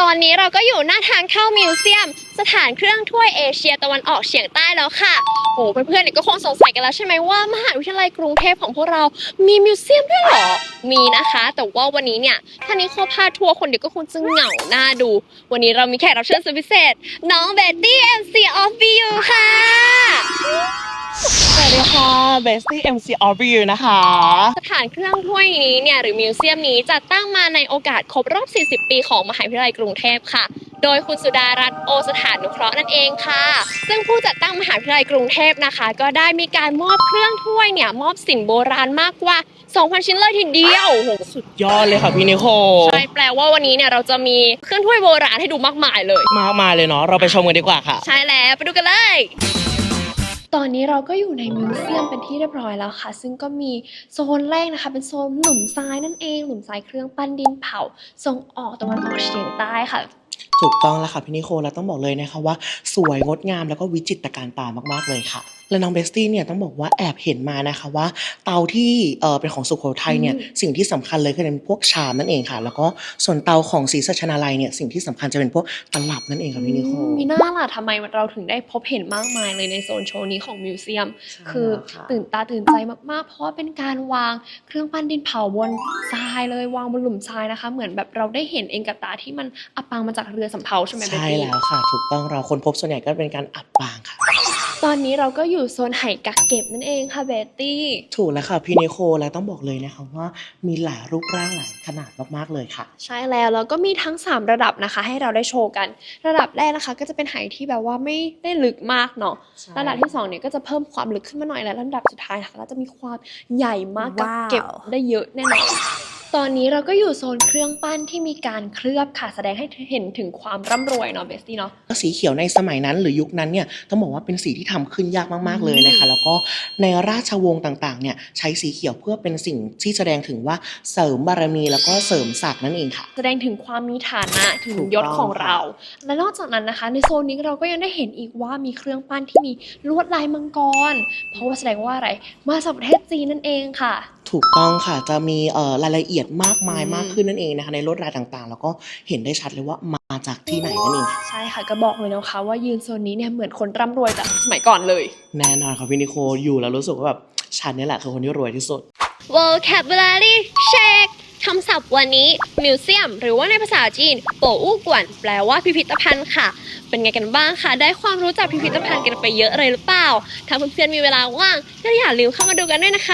ตอนนี้เราก็อยู่หน้าทางเข้ามิวเซียม สถานเครื่องถ้วยเอเชียตะวันออกเฉียงใต้แล้วค่ะ โอ้เพื่อนๆเนี่ยก็คงสงสัยกันแล้วใช่ไหมว่ามหาวิทยาลัยกรุงเทพของพวกเรา มีมิวเซียมด้วยเหรอ มีนะคะ แต่ว่าวันนี้เนี่ยถ้านิโคพาทัวร์คนเดียวก็คงจะเหงาหน้าดู วันนี้เรามีแขกรับเชิญสุดพิเศษ น้องเบตตี้ MC of BU ค่ะสวัสดี ค่ะ Bestie MC of You นะคะ สถานเครื่องถ้วยนี้เนี่ยหรือมิวเซียมนี้จัดตั้งมาในโอกาสครบรอบ 40 ปีของมหาวิทยาลัยกรุงเทพค่ะ โดยคุณสุดารัตน์โอสถานุเคราะห์นั่นเองค่ะ ซึ่งผู้จัดตั้งมหาวิทยาลัยกรุงเทพนะคะ ก็ได้มีการมอบเครื่องถ้วยเนี่ยมอบสินโบราณมากกว่า 2,000 ชิ้นเลยทีเดียวโอ้โหสุดยอดเลยค่ะพี่นิโคใช่แปลว่าวันนี้เนี่ยเราจะมีเครื่องถ้วยโบราณให้ดูมากมายเลย มากมายเลยเนาะเราไปชมกันดีกว่าค่ะ ใช่แล้วไปดูกันเลย ตอนนี้เราก็อยู่ในมิวเซียมเป็นที่เรียบร้อยแล้วค่ะ ซึ่งก็มีโซนแรกนะคะ เป็นโซนหลุมทรายนั่นเอง หลุมทรายเครื่องปั้นดินเผาส่งออกตะวันออกเฉียงใต้ค่ะถูกต้องแล้วค่ะพี่นิโคเราต้องบอกเลยนะคะว่า สวยงดงามแล้วก็วิจิตรการตามากๆเลยค่ะ และน้องเบสตี้เนี่ยต้องบอกว่าแอบเห็นมานะคะว่า เตาที่เออเป็นของสุโขทัยเนี่ยอืมสิ่งที่สำคัญเลยคือเป็นพวกชามนั่นเองค่ะ แล้วก็ส่วนเตาของศรีสัชนาลัยเนี่ยสิ่งที่สำคัญจะเป็นพวกตลับนั่นเองค่ะพี่นิโคมีหน้าล่ะทำไมเราถึงได้พบเห็นมากมายเลยในโซนโชว์นี้ของมิวเซียม คือค่ะตื่นตาตื่นใจมากๆ เพราะว่าเป็นการวางเครื่องปั้นดินเผาบนทรายเลยวางบนหลุมทรายนะคะ เหมือนแบบเราได้เห็นเองกับตาที่มันอับปางมาจากเรือสำเภาใช่ไหมเบตใช่ตี้แล้วค่ะ ถูกต้องเราคนพบส่วนใหญ่ก็เป็นการอับปางค่ะ ตอนนี้เราก็อยู่โซนไหกักเก็บนั่นเองค่ะเบตตี้ ถูกแล้วค่ะพี่นิโคและต้องบอกเลยนะคะว่ามีหลายรูปร่างหลายขนาดมากๆเลยค่ะ ใช่แล้วแล้วก็มีทั้ง 3 ระดับนะคะ ให้เราได้โชว์กัน ระดับแรกนะคะ ก็จะเป็นไหที่แบบว่าไม่ได้ลึกมากเนาะระดับที่2เนี่ยก็จะเพิ่มความลึกขึ้นมาหน่อยและระดับสุดท้ายนะคะก็จะมีความใหญ่มากกักว้าวเก็บได้เยอะแน่นอน ตอนนี้เราก็อยู่โซนเครื่องปั้นที่มีการเคลือบค่ะแสดงให้เห็นถึงความร่ำรวยเนาะเบสตี้เนาะสีเขียวในสมัยนั้นหรือยุคนั้นเนี่ยต้องบอกว่าเป็นสีที่ทำขึ้นยากมากๆเลยนะคะ แล้วก็ในราชวงศ์ต่างๆเนี่ยใช้สีเขียวเพื่อเป็นสิ่งที่แสดงถึงว่าเสริมบารมีแล้วก็เสริมศักดิ์นั่นเองค่ะ แสดงถึงความมีฐานะถึงถูกยศต้องของค่ะเรา และนอกจากนั้นนะคะ ในโซนนี้เราก็ยังได้เห็นอีกว่ามีเครื่องปั้นที่มีลวดลายมังกร เพราะว่าแสดงว่าอะไรมาจากประเทศจีนนั่นเองค่ะ ถูกต้องค่ะจะมีเอ่อรายละเอียดมากมายอืมมากขึ้นนั่นเองนะคะในลวดลายต่างๆ แล้วก็เห็นได้ชัดเลยว่ามาจากที่ไหนนั่นเองค่ะใช่ค่ะก็บอกเลยนะคะ ว่ายืนโซนนี้เนี่ยเหมือนคนร่ำรวยจากสมัยก่อนเลย แน่นอนค่ะพี่นิโคอยู่แล้วรู้สึกว่าแบบฉันเนี่ยแหละคือคนที่รวยที่สุด vocabulary check คำศัพท์วันนี้ museum หรือว่าในภาษาจีนโปอู้กวนแปลว่าพิพิธภัณฑ์ค่ะ เป็นไงกันบ้างคะได้ความรู้จากพิพิธภัณฑ์กันไปเยอะเลยหรือเปล่า ถ้าเพื่อนๆมีเวลาว่างก็อย่าลืมเข้ามาดูกันด้วยนะคะ